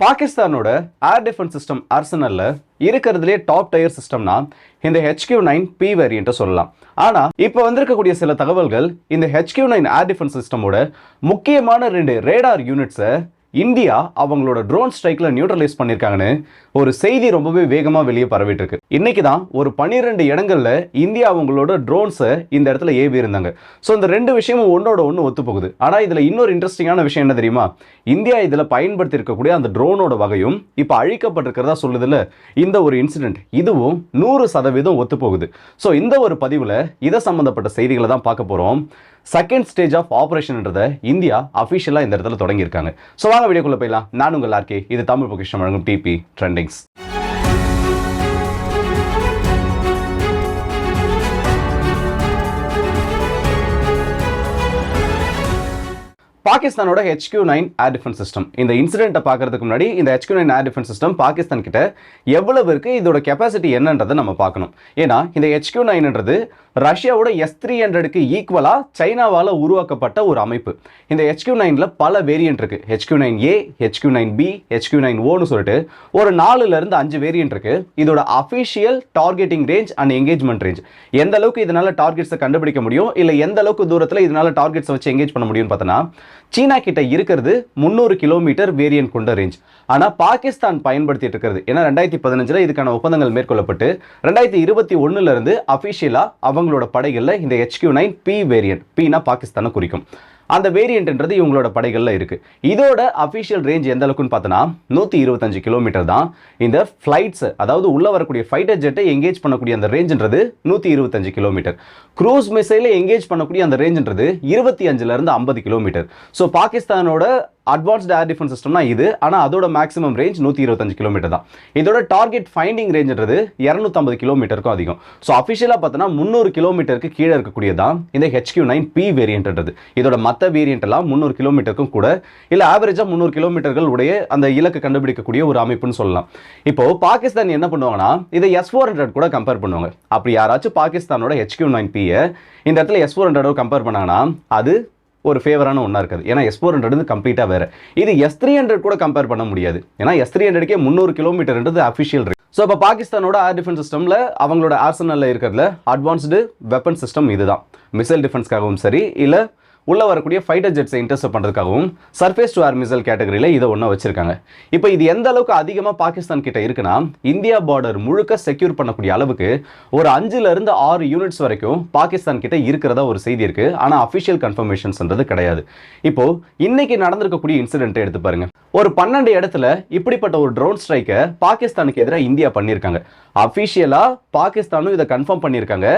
பாகிஸ்தானோட ஏர் defence system ஆர்சனல்ல இருக்கிறதுலே top tier சிஸ்டம்னா இந்த ஹெச்கியூ நைன் பி வேரியண்ட்டை சொல்லலாம். ஆனா இப்போ வந்திருக்கக்கூடிய சில தகவல்கள் இந்த ஹெச்கியூ நைன் ஏர் டிஃபென்ஸ் சிஸ்டமோட முக்கியமான ரெண்டு ரேடார் யூனிட்ஸை இந்தியா அவங்களோட ட்ரோன் ஸ்ட்ரைக்ல நியூட்ரலைஸ் பண்ணியிருக்காங்கன்னு ஒரு செய்தி ரொம்பவே வேகமா வெளியே பரவிட்டு இருக்கு இன்னைக்கு தான் ஒரு பன்னிரெண்டு இடங்கள்ல இந்தியா அவங்களோட ட்ரோன்ஸை இந்த இடத்துல ஏவி இருந்தாங்க. ஸோ இந்த ரெண்டு விஷயமும் ஒன்னோட ஒன்று ஒத்து போகுது ஆனால் இதில் இன்னொரு இன்ட்ரெஸ்டிங்கான விஷயம் என்ன தெரியுமா? இந்தியா இதில் பயன்படுத்தி இருக்கக்கூடிய அந்த ட்ரோனோட வகையும் இப்போ அழிக்கப்பட்டிருக்கிறதா சொல்லுதுல இந்த ஒரு இன்சிடென்ட் இதுவும் நூறு சதவீதம் ஒத்து போகுது ஸோ இந்த ஒரு பதிவில் இதை சம்மந்தப்பட்ட செய்திகளை தான் பார்க்க போகிறோம் செகண்ட் ஸ்டேஜ் ஆஃப் ஆப்ரேஷன்ன்றதை இந்தியா அஃபிஷியலாக இந்த இடத்துல தொடங்கியிருக்காங்க. ஸோ வாங்க வீடியோக்குள்ள போயிடலாம். நான் உங்கள் ஆர்கே இது தமிழ் பொக்கிஷம் வழங்கும் டிபி ட்ரெண்டிங்ஸ் பாகிஸ்தானோட HQ nine air defence system இந்த இன்சிடென்ட்டை பார்க்கறதுக்கு முன்னாடி இந்த HQ nine air defence system Pakistan கிட்ட எவ்வளவு இருக்கு? இதோட கெப்பாசிட்டி என்னன்றதை நம்ம பார்க்கணும். ஏன்னா இந்த ஹெச்கியூ நைன்ன்றது ரஷ்யாவோட எஸ் த்ரீ ஹண்ட்ரடுக்கு ஈக்குவலாக சைனாவால் உருவாக்கப்பட்ட ஒரு அமைப்பு. இந்த ஹெச்கியூ நைனில் பல வேரியன்ட் இருக்குது HQ nine A HQ nine B HQ nine ஓன்னு சொல்லிட்டு ஒரு நாலுலேருந்து அஞ்சு வேரியன்ட் இருக்குது இதோட official targeting range and engagement range எந்த அளவுக்கு இதனால டார்கெட்ஸை கண்டுபிடிக்க முடியும்? இல்லை எந்த அளவுக்கு தூரத்தில் இதனால் டார்கெட்ஸை வச்சு எங்கேஜ் பண்ண முடியும்னு பார்த்தோன்னா சீனா கிட்ட இருக்கிறது முந்நூறு கிலோமீட்டர் வேரியன்ட் கொண்ட ரேஞ்ச் ஆனால் பாகிஸ்தான் பயன்படுத்திட்டு இருக்கிறது. ஏன்னா ரெண்டாயிரத்தி பதினஞ்சில் இதுக்கான ஒப்பந்தங்கள் மேற்கொள்ளப்பட்டு ரெண்டாயிரத்தி இருபத்தி ஒன்றுலேருந்து அஃபிஷியலாக அவங்க அவங்களோட படைகளில் இந்த ஹெச்கியூ நைன் பி வேரியன்ட் பினா பாகிஸ்தானை குறிக்கும். அந்த வேரியன்ட்ன்றது இவங்களோட படைகளில் இருக்குது இதோட அஃபிஷியல் ரேஞ்ச் எந்த அளவுக்குன்னு பார்த்தோன்னா நூற்றி இருபத்தஞ்சு கிலோமீட்டர் தான். இந்த ஃப்ளைட்ஸ் அதாவது உள்ள வரக்கூடிய ஃபைட்டர் ஜெட்டை எங்கேஜ் பண்ணக்கூடிய அந்த ரேஞ்சுன்றது நூற்றி இருபத்தஞ்சு கிலோமீட்டர் க்ரூஸ் மிசைலை எங்கேஜ் பண்ணக்கூடிய அந்த ரேஞ்சுன்றது இருபத்தி அஞ்சுலேருந்து ஐம்பது கிலோமீட்டர் ஸோ பாகிஸ்தானோட அட்வான்ஸ்டு ஏர் டிஃபென்ஸ் சிஸ்டம்னா இது. ஆனால் அதோட மேக்ஸிமம் ரேஞ்ச் நூற்றி இருபத்தஞ்சு கிலோமீட்டர் தான். இதோட டார்கெட் ஃபைண்டிங் ரேஞ்சுன்றது இரநூத்தம்பது கிலோமீட்டருக்கும் அதிகம். ஸோ அஃபிஷியலாக பார்த்தோன்னா முந்நூறு கிலோமீட்டருக்கு கீழே இருக்கக்கூடியதான் இந்த ஹெச்கியூ நைன் பி வேரியன்ட்ன்றது இதோட மற்ற வேரியன்ட் எல்லாம் முந்நூறு கிலோமீட்டருக்கும் கூட இல்லை ஆவரேஜாக முந்நூறு கிலோமீட்டர்கள் உடைய அந்த இலக்கு கண்டுபிடிக்கக்கூடிய ஒரு அமைப்புன்னு சொல்லலாம். இப்போ பாகிஸ்தான் என்ன பண்ணுவாங்கன்னா இதை எஸ் ஃபோர் ஹண்ட்ரட் கூட கம்பேர் பண்ணுவாங்க. அப்படி யாராச்சும் பாகிஸ்தானோட ஹெச்கியூ நைன் பியை இந்த இடத்துல எஸ் ஃபோர் ஹண்ட்ரடோட கம்பேர் பண்ணாங்கன்னா அது ஒரு ஃபேவரான ஒன்றா இருக்காது. ஏன்னா எஸ் ஃபோர் ஹண்ட்ரட் கம்ப்ளீட்டாக வேறு. இது எஸ் த்ரீ ஹண்ட்ரட் கூட கம்பேர் பண்ண முடியாது. ஏன்னா எஸ் த்ரீ ஹண்ட்ரட்கே முந்நூறு கிலோமீட்டர்ன்றது அஃபிஷியல் ஸோ இப்போ பாகிஸ்தானோட ஏர் டிஃபென்ஸ் சிஸ்டமில் அவங்களோட ஆர்சனலில் இருக்கிறதுல அட்வான்ஸ்டு வெப்பன் சிஸ்டம் இதுதான். மிசைல் டிஃபென்ஸ்க்காகவும் சரி இல்லை உள்ளே வரக்கூடிய ஃபைட்டர் ஜெட்ஸை இன்டர்செப்ட் பண்ணுறதுக்காகவும் சர்ஃபேஸ் டு ஏர் மிசைல் கேட்டகரியில் இதை ஒன்று வச்சிருக்காங்க. இப்போ இது எந்த அளவுக்கு அதிகமாக பாகிஸ்தான் கிட்ட இருக்குன்னா இந்தியா பார்டர் முழுக்க செக்யூர் பண்ணக்கூடிய அளவுக்கு ஒரு அஞ்சுலேருந்து ஆறு யூனிட்ஸ் வரைக்கும் பாகிஸ்தான் கிட்ட இருக்கிறதா ஒரு செய்தி இருக்குது ஆனால் அஃபிஷியல் கன்ஃபர்மேஷன்ஸ்ன்றது கிடையாது. இப்போ இன்னைக்கு நடந்திருக்கக்கூடிய இன்சிடென்ட்டை எடுத்து பாருங்க. ஒரு பன்னெண்டு இடத்துல இப்படிப்பட்ட ஒரு ட்ரோன் ஸ்ட்ரைக்கை பாகிஸ்தானுக்கு எதிராக இந்தியா பண்ணியிருக்காங்க. அஃபிஷியலாக பாகிஸ்தானும் இதை கன்ஃபார்ம் பண்ணியிருக்காங்க.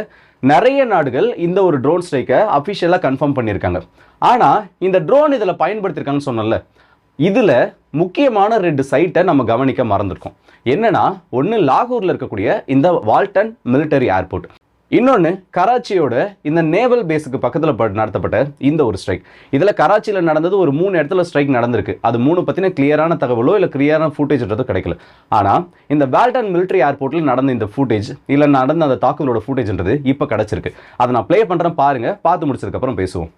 நிறைய நாடுகள் இந்த ஒரு ட்ரோன் ஸ்ட்ரைக்கை அஃபிஷியலாக கன்ஃபார்ம் பண்ணியிருக்காங்க. ஆனால் இந்த ட்ரோன் இதில் பயன்படுத்தியிருக்காங்கன்னு சொன்னல இதில் முக்கியமான ரெண்டு சைட்டை நம்ம கவனிக்க மறந்துருக்கோம். என்னன்னா ஒன்று லாகூரில் இருக்கக்கூடிய இந்த வால்டன் மிலிட்டரி ஏர்போர்ட் இன்னொன்று கராச்சியோட இந்த நேவல் பேஸுக்கு பக்கத்தில் நடத்தப்பட்ட இந்த ஒரு ஸ்ட்ரைக் இதில் கராச்சியில் நடந்தது ஒரு மூணு இடத்துல ஸ்ட்ரைக் நடந்திருக்கு. அது மூணு பற்றின கிளியரான தகவலோ இல்லை கிளியரான ஃபுட்டேஜ்ன்றதோ கிடைக்கல. ஆனால் இந்த வேல்டன் மிலிட்டரி ஏர்போர்ட்டில் நடந்த இந்த ஃபுட்டேஜ் இல்லை நடந்த அந்த தாக்குதலோட ஃபுட்டேஜ்ன்றது இப்போ கிடச்சிருக்கு. அதை நான் ப்ளே பண்ணுறேன் பாருங்கள் பார்த்து முடிச்சதுக்கப்புறம் பேசுவோம்.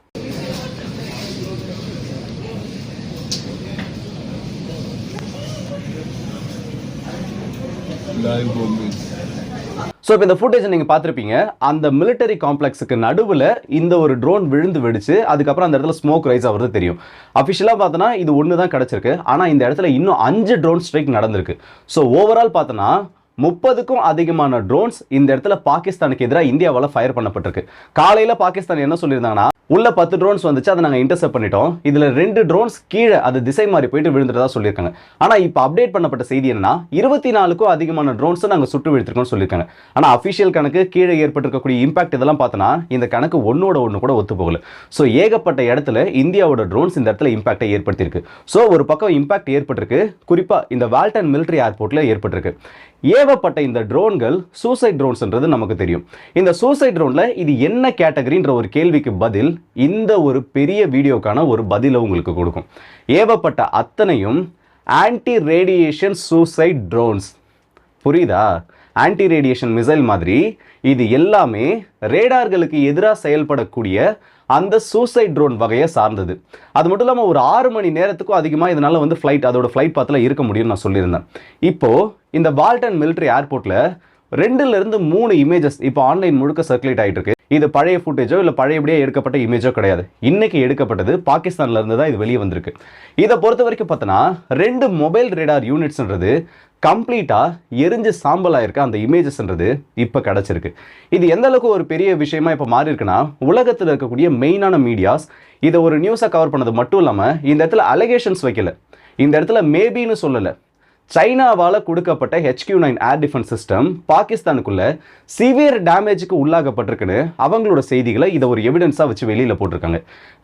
Live. ஸோ இப்போ இந்த ஃபுட்டேஜ் நீங்கள் பார்த்துருப்பீங்க. அந்த மிலிட்டரி காம்ப்ளெக்ஸுக்கு நடுவில் இந்த ஒரு ட்ரோன் விழுந்து வெடிச்சு அதுக்கப்புறம் அந்த இடத்துல ஸ்மோக் ரைஸ் ஆகிறது தெரியும். அஃபிஷியலாக பார்த்தோன்னா இது ஒன்று தான் கிடச்சிருக்கு. ஆனால் இந்த இடத்துல இன்னும் அஞ்சு ட்ரோன் ஸ்ட்ரைக் நடந்திருக்கு. ஸோ ஓவரால் பார்த்தோன்னா முப்பதுக்கும் அதிகமான ட்ரோன்ஸ் இந்த இடத்துல பாகிஸ்தானுக்கு எதிராக இந்தியாவால் ஃபயர் பண்ணப்பட்டிருக்கு. காலையில் பாகிஸ்தான் என்ன சொல்லியிருந்தாங்கன்னா உள்ள பத்து ட்ரோன்ஸ் வந்துச்சு அதை நாங்கள் இன்டர்செப்ட் பண்ணிட்டோம். இதில் ரெண்டு ட்ரோன்ஸ் கீழே அது திசை மாறி போயிட்டு விழுந்துட்டதா சொல்லியிருக்காங்க. ஆனால் இப்போ அப்டேட் பண்ணப்பட்ட செய்தி என்னன்னா இருபத்தி நாலுக்கும் அதிகமான ட்ரோன்ஸை நாங்கள் சுட்டு விழுத்திருக்கோம்னு சொல்லியிருக்காங்க. ஆனால் அஃபிஷியல் கணக்கு கீழே ஏற்பட்டிருக்கக்கூடிய இம்பாக்ட் இதெல்லாம் பார்த்தோன்னா இந்த கணக்கு ஒன்னோட ஒன்று கூட ஒத்து போகல. ஸோ ஏகப்பட்ட இடத்துல இந்தியாவோட ட்ரோன்ஸ் இந்த இடத்துல இம்பாக்டை ஏற்படுத்தியிருக்கு. ஸோ ஒரு பக்கம் இம்பாக்ட் ஏற்பட்டிருக்கு. குறிப்பாக இந்த வால்டன் மிலிட்டரி ஏர்போர்ட்டில் ஏற்பட்டிருக்கு. ஏவப்பட்ட இந்த ட்ரோன்கள் சூசைட் ட்ரோன்ஸ்ன்றது நமக்கு தெரியும். இந்த சூசைட் ட்ரோனில் இது என்ன கேட்டகரின்ற ஒரு கேள்விக்கு பதில் இந்த ஒரு பெரிய வீடியோக்கான ஒரு பதிலை உங்களுக்கு கொடுக்கும். ஏவப்பட்ட அத்தனையும் ஆன்டி ரேடியேஷன் சூசைட் ட்ரோன்ஸ். புரியுதா? ஆன்டி ரேடியேஷன் மிசைல் மாதிரி இது எல்லாமே ரேடார்களுக்கு எதிராக செயல்படக்கூடிய அந்த சூசைட் ட்ரோன் வகையை சார்ந்தது. அது மட்டும் இல்லாமல் ஒரு ஆறு மணி நேரத்துக்கும் அதிகமாக இதனால் வந்து ஃப்ளைட் அதோட ஃப்ளைட் பாத்தில் இருக்க முடியும்னு நான் சொல்லியிருந்தேன். இப்போது இந்த வால்டன் மிலிட்ரி ஏர்போர்ட்டில் ரெண்டுலேருந்து மூணு இமேஜஸ் இப்போ ஆன்லைன் முழுக்க சர்க்குலேட் ஆகிட்டு இருக்கு. இது பழைய ஃபுட்டேஜோ இல்லை பழையபடியே எடுக்கப்பட்ட இமேஜோ கிடையாது. இன்னைக்கு எடுக்கப்பட்டது பாகிஸ்தான்ல இருந்து தான் இது வெளியே வந்திருக்கு. இதை பொறுத்த வரைக்கும் பார்த்தோன்னா ரெண்டு மொபைல் ரேடார் யூனிட்ஸ்ன்றது கம்ப்ளீட்டாக எரிஞ்சு சாம்பல் ஆயிருக்க அந்த இமேஜஸ்ன்றது இப்போ கிடச்சிருக்கு. இது எந்த அளவுக்கு ஒரு பெரிய விஷயமா இப்போ மாறி இருக்குன்னா உலகத்தில் இருக்கக்கூடிய மெயினான மீடியாஸ் இதை ஒரு நியூஸை கவர் பண்ணது மட்டும் இல்லாமல் இந்த இடத்துல அலிகேஷன்ஸ் வைக்கல. இந்த இடத்துல மேபின்னு சொல்லலை. சைனாவால் கொடுக்கப்பட்ட HQ nine air defence system பாகிஸ்தானுக்குள்ள severe டேமேஜுக்கு உள்ளாகப்பட்டிருக்குன்னு அவங்களோட செய்திகளை இதை ஒரு எவிடன்ஸாக வச்சு வெளியில் போட்டிருக்காங்க.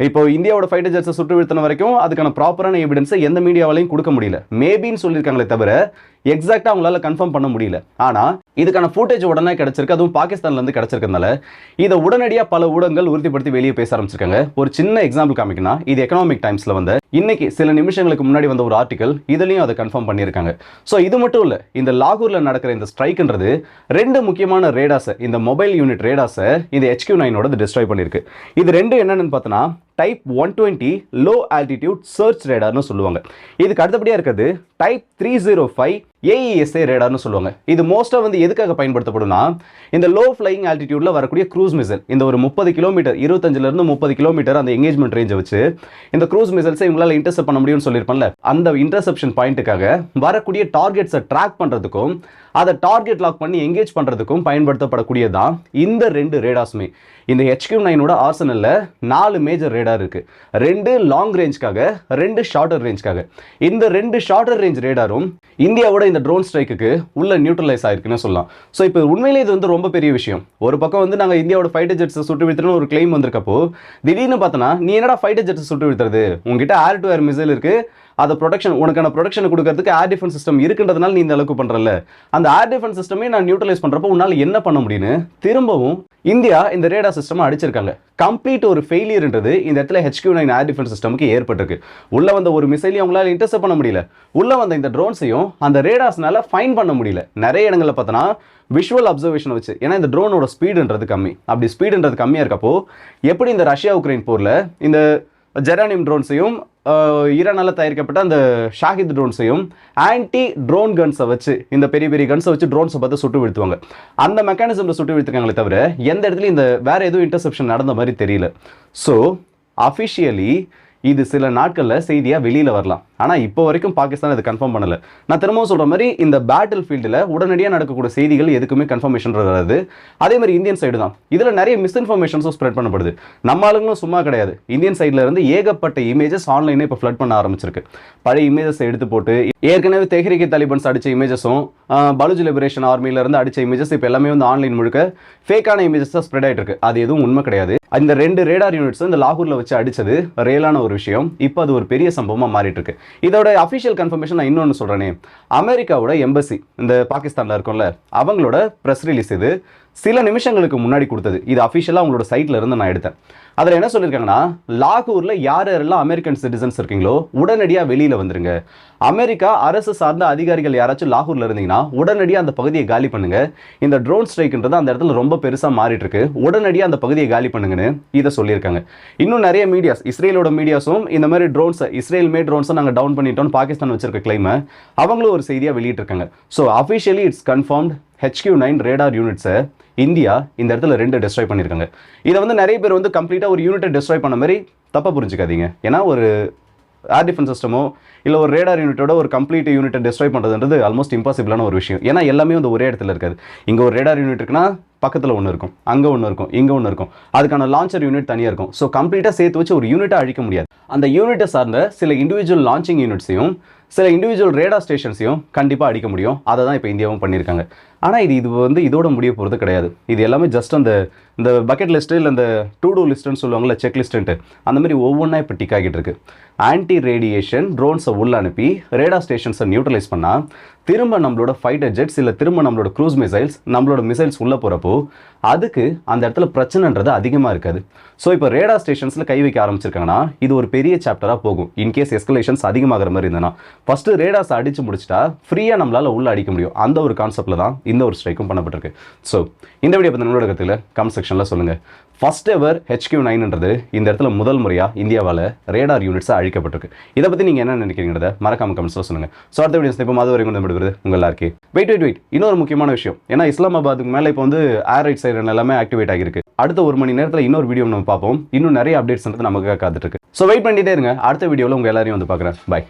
இப்போ இந்தியாவோட ஃபைட்டர் ஜெட்ஸை சுட்டு வீழ்த்தின வரைக்கும் அதுக்கான ப்ராப்பரான எவிடன்ஸை எந்த மீடியாவாலையும் கொடுக்க முடியல. மேபின்னு சொல்லியிருக்காங்களே தவிர எக்ஸாக்டாக அவங்களால கன்ஃபார்ம் பண்ண முடியல. ஆனால் இதுக்கான ஃபுட்டேஜ் உடனே கிடச்சிருக்கு. அதுவும் பாகிஸ்தான்லேருந்து கிடச்சிருக்கனால இதை உடனடியாக பல ஊடகங்கள் உறுதிப்படுத்தி வெளியே பேச ஆரம்பிச்சிருக்காங்க. ஒரு சின்ன எக்ஸாம்பிள் காமிக்கனா இது எக்கனாமிக் டைம்ஸில் வந்த இன்னைக்கு சில நிமிஷங்களுக்கு முன்னாடி வந்த ஒரு ஆர்டிக்கல் இதுலையும் அதை கன்ஃபார்ம் பண்ணியிருக்காங்க. ஸோ இது மட்டும் இல்லை இந்த லாகூரில் நடக்கிற இந்த ஸ்ட்ரைக்ன்றது ரெண்டு முக்கியமான ரேடாஸை இந்த மொபைல் யூனிட் ரேடாஸை இந்த ஹெச்கியூ நைனோட டிஸ்ட்ராய் பண்ணியிருக்கு. இது ரெண்டு என்னென்னு பார்த்தோன்னா type one twenty low altitude search ரேடார்னு சொல்லுவாங்க. இதுக்கு அடுத்தபடியாக இருக்கிறது type three zero five AESA ரேடார்னு சொல்லுவாங்க. இது மோஸ்ட்டாக வந்து எதுக்காக பயன்படுத்தப்படும்னா இந்த லோ ஃப்ளைங் ஆல்டிடியூடில் வரக்கூடிய க்ரூஸ் மிசைல் இந்த ஒரு முப்பது கிலோமீட்டர் இருபத்தஞ்சிலிருந்து முப்பது கிலோமீட்டர் அந்த எங்கேஜ்மெண்ட் ரேஞ்சை வச்சு இந்த க்ரூஸ் மிசைல்ஸை இவங்களால் இன்டர்செப்ட் பண்ண முடியும்னு சொல்லியிருப்பேன்ல அந்த இன்டர்செப்ஷன் பாயிண்ட்டுக்காக வரக்கூடிய டார்கெட்ஸை ட்ராக் பண்ணுறதுக்கும் அதை டார்கெட் லாக் பண்ணி எங்கேஜ் பண்ணுறதுக்கும் பயன்படுத்தப்படக்கூடியதான் இந்த ரெண்டு ரேடாஸுமே இந்த ஹெச்கியூ நைனோட ஆர்சனலில் நாலு மேஜர் ரேடார் இருக்குது ரெண்டு லாங் ரேஞ்சுக்காக ரெண்டு ஷார்ட்டர் ரேஞ்சுக்காக இந்த ரெண்டு ஷார்ட்டர் ரேஞ்ச் ரேடாரும் இந்தியாவோட இந்த ட்ரோன் ஸ்ட்ரைக்குக்கு உள்ள நியூட்ரலைஸ் ஆயிருக்குன்னு சொல்லலாம். ஸோ இப்போ உண்மையிலே இது வந்து ரொம்ப பெரிய விஷயம். ஒரு பக்கம் வந்து நாங்கள் இந்தியாவோட ஃபைட்டர் ஜெட்ஸை சுட்டு விழுத்துறோம் ஒரு கிளைம் வந்திருக்கப்போ திடீர்னு பார்த்தோன்னா நீ என்னடா ஃபைட்டர் ஜெட்ஸை சுட்டு விழுத்துறது? உங்ககிட்ட ஏர் டு ஏர் மிசைல் இருக்குது அதை ப்ரொடக்ஷன் உனக்கான ப்ரொடக்ஷன் கொடுக்கறதுக்கு ஏர் டிஃபென்ஸ் சிஸ்டம் இருக்குன்றதுனால நீ இந்த அளவுக்கு பண்ணுறல அந்த ஏர் டிஃபென்ஸ் சிஸ்டமே நான் நியூட்ரலைஸ் பண்ணுறப்போ உன்னால் என்ன பண்ண முடியும்னு திரும்பவும் இந்தியா இந்த ரேடா சிஸ்டம் அடிச்சிருக்காங்க. கம்ப்ளீட் ஒரு ஃபெயிலியர்ன்றது இந்த இடத்துல ஹெச்கியூ நைன் ஏர் டிஃபென்ஸ் சிஸ்டமுக்கு ஏற்பட்டிருக்கு. உள்ள வந்த ஒரு மிசைலையும் அவங்களால இன்டர்செப்ட் பண்ண முடியல. உள்ள வந்த இந்த ட்ரோன்ஸையும் அந்த ரேடாஸ்னால ஃபைன் பண்ண முடியல. நிறைய இடங்களில் பார்த்தோன்னா விஷுவல் அப்சர்வேஷன் வச்சு. ஏன்னா இந்த ட்ரோனோட ஸ்பீடுன்றது கம்மி. அப்படி ஸ்பீடுன்றது கம்மியாக இருக்கப்போ எப்படி இந்த ரஷ்யா உக்ரைன் போரில் இந்த ஜெரானியம் ட்ரோன்ஸையும் ஈரானால் தயாரிக்கப்பட்ட அந்த ஷாஹித் ட்ரோன்ஸையும் ஆன்டி ட்ரோன் கன்ஸை வச்சு இந்த பெரிய பெரிய கன்ஸை வச்சு ட்ரோன்ஸை பார்த்து சுட்டு வீழ்த்துவாங்க. அந்த மெக்கானிசமில் சுட்டு வீழ்த்துக்காங்களே தவிர எந்த இடத்துலையும் இந்த வேறு எதுவும் இன்டர்செப்ஷன் நடந்த மாதிரி தெரியல. ஸோ அஃபிஷியலி இது சில நாட்களில் செய்தியாக வெளியில் வரலாம். ஆனால் இப்போ வரைக்கும் பாகிஸ்தான் இது கன்ஃபார்ம் பண்ணலை. நான் திரும்பவும் சொல்கிற மாதிரி இந்த பேட்டில் ஃபீல்டில் உடனடியாக நடக்கக்கூடிய செய்திகள் எதுக்குமே கன்ஃபர்மேஷன் வராது அதே மாதிரி இந்தியன் சைடு தான். இதில் நிறைய மிஸ்இன்ஃபர்மேஷன்ஸும் ஸ்ப்ரெட் பண்ணப்படுது. நம்ம ஆளுங்களும் சும்மா கிடையாது. இந்தியன் சைடில் இருந்து ஏகப்பட்ட இமேஜஸ் ஆன்லைனே இப்போ ஃப்ளட் பண்ண ஆரம்பிச்சிருக்கு. பழைய இமேஜஸ் எடுத்து போட்டு ஏற்கனவே தெஹ்ரிகே தாலிபன்ஸ் அடித்த இமேஜஸும் பலுஜ் லிபரேஷன் ஆர்மியில இருந்து அடித்த இமேஜஸ் இப்போ எல்லாமே வந்து ஆன்லைன் முழுக்க ஃபேக்கான இமேஜஸ் தான் ஸ்ப்ரெட் ஆகிட்டு இருக்கு. அது எதுவும் உண்மை கிடையாது. அந்த ரெண்டு ரேடார் யூனிட்ஸ் இந்த லாகூரில் வச்சு அடிச்சது ரியலான ஒரு விஷயம். இப்போ அது ஒரு பெரிய சம்பவமாக மாறிட்டு இருக்கு. இதோட அஃபிஷியல் கன்ஃபர்மேஷன் நான் இன்னொன்று சொல்கிறேனே அமெரிக்காவோட எம்பசி இந்த பாகிஸ்தானில் இருக்கும்ல அவங்களோட ப்ரெஸ் ரிலீஸ் இது. சில நிமிஷங்களுக்கு முன்னாடி கொடுத்தது. இது அஃபிஷியலாக அவங்களோட சைட்டில் இருந்து நான் எடுத்தேன். அதில் என்ன சொல்லியிருக்காங்கன்னா லாகூரில் யார் யாரெல்லாம் அமெரிக்கன் சிட்டிசன்ஸ் இருக்கீங்களோ உடனடியாக வெளியில் வந்துருங்க. அமெரிக்கா அரசு சார்ந்த அதிகாரிகள் யாராச்சும் லாகூரில் இருந்தீங்கன்னா உடனடியாக அந்த பகுதியை காலி பண்ணுங்கள் இந்த ட்ரோன் ஸ்ட்ரைக்ன்றது அந்த இடத்துல ரொம்ப பெருசாக மாறிட்டுருக்கு. உடனடியாக அந்த பகுதியை காலி பண்ணுங்கன்னு இதை சொல்லியிருக்காங்க. இன்னும் நிறைய மீடியாஸ் இஸ்ரேலோட மீடியாஸும் இந்த மாதிரி ட்ரோன்ஸை இஸ்ரேல் மே ட்ரோன்ஸை நாங்கள் டவுன் பண்ணிட்டோம்னு பாகிஸ்தான் வச்சிருக்க கிளைமை அவங்களும் ஒரு செய்தியாக வெளியிட்டிருக்காங்க. So officially it's confirmed HQ nine radar யூனிட்ஸை India இந்த இடத்துல ரெண்டு டெஸ்ட்ராய் பண்ணியிருக்காங்க. இதை வந்து நிறைய பேர் வந்து கம்ப்ளீட்டாக ஒரு யூனிட்டை டெஸ்ட்ராய் பண்ண மாதிரி தப்பாக புரிஞ்சுக்காதீங்க. ஏன்னா ஒரு ஏர் டிஃபென்ஸ் சிஸ்டமோ இல்லை ஒரு ரேடார் யூனிட்டோட ஒரு கம்ப்ளீட் யூனிட்டை டெஸ்ட்ராய் பண்ணுறதுன்றது ஆல்மோஸ்ட் இம்பாசிபிளான ஒரு விஷயம். ஏன்னா எல்லாமே வந்து ஒரே இடத்துல இருக்காது. இங்கே ஒரு ரேடார் யூனிட் இருக்குன்னா பக்கத்தில் ஒன்று இருக்கும் அங்கே ஒன்று இருக்கும் இங்கே ஒன்று இருக்கும். அதுக்கான லான்ச்சர் யூனிட் தனியாக இருக்கும். ஸோ கம்ப்ளீட்டாக சேர்த்து வச்சு ஒரு யூனிட்டை அழிக்க முடியாது. அந்த யூனிட்டை சார்ந்த சில இண்டிவிஜுவல் லான்ச்சிங் யூனிட்ஸையும் சில இண்டிவிஜுவல் ரேடா ஸ்டேஷன்ஸையும் கண்டிப்பாக அடிக்க முடியும். அதை தான் இப்போ இந்தியாவும் பண்ணியிருக்காங்க. ஆனால் இது இது வந்து இதோட முடிய போகிறது கிடையாது. இது எல்லாமே ஜஸ்ட் அந்த இந்த பக்கெட் லிஸ்ட்டு இல்லை இந்த டூ டூ லிஸ்ட்டுன்னு சொல்லுவாங்கல்ல செக் லிஸ்ட்டுன்ட்டு அந்த மாதிரி ஒவ்வொன்றா இப்போ டிக் ஆகிட்டு இருக்கு. ஆன்டி ரேடியேஷன் ட்ரோன்ஸை உள்ள அனுப்பி ரேடா ஸ்டேஷன்ஸை நியூட்ரலைஸ் பண்ணால் திரும்ப நம்மளோட ஃபைட்டர் ஜெட்ஸ் இல்லை திரும்ப நம்மளோட க்ரூஸ் மிசைல்ஸ் நம்மளோட மிசைல்ஸ் உள்ளே போகிறப்போ அதுக்கு அந்த இடத்துல பிரச்சனைன்றது அதிகமாக இருக்காது. ஸோ இப்போ ரேடா ஸ்டேஷன்ஸில் கை வைக்க ஆரம்பிச்சிருக்காங்கன்னா இது ஒரு பெரிய சாப்டராக போகும். இன்கேஸ் எஸ்கலேஷன்ஸ் அதிகமாகிற மாதிரி இருந்ததுன்னா. ஃபஸ்ட்டு ரேடாஸ் அடிச்சு முடிச்சிட்டா ஃப்ரீயாக நம்மளால் உள்ள அடிக்க முடியும். அந்த ஒரு கான்செப்டில் தான் இந்த ஒரு ஸ்ட்ரைக்கும் பண்ணப்பட்டிருக்கு. ஸோ இந்த வீடியோ பற்றி நம்மளோட கருத்தில் கமெண்ட் செக்ஷனில் சொல்லுங்கள் ஃபர்ஸ்ட் எவர் ஹெச்கியூ நைன்ன்றது இந்த இடத்துல முதல் முறையாக இந்தியாவால் ரேடார் யூனிட்ஸாக அழிக்கப்பட்டிருக்கு. இதை பற்றி நீங்கள் என்ன நினைக்கிறீங்கிறத மறக்காம கமெண்ட்ஸில் சொல்லுங்கள் ஸோ அடுத்த வீடியோ இப்போ அது வரைக்கும் வந்து விடுவது உங்கள் எல்லாருக்கே வெயிட் வெயிட் வெயிட் இன்னொரு முக்கியமான விஷயம். ஏன்னா இஸ்லாமாபாத்துக்கு மேலே இப்போ வந்து ஏர் ரைட் சைடு எல்லாமே ஆக்டிவேட் ஆகிருக்கு அடுத்த ஒரு மணி நேரத்தில் இன்னொரு வீடியோ நம்ம பார்ப்போம். இன்னும் நிறைய அப்டேட்ஸ்ன்றது நமக்கு காத்துட்டு இருக்கு. ஸோ வெயிட் பண்ணிட்டே இருங்க. அடுத்த வீடியோவில் உங்கள் எல்லாரையும் வந்து பார்க்குறேன். பை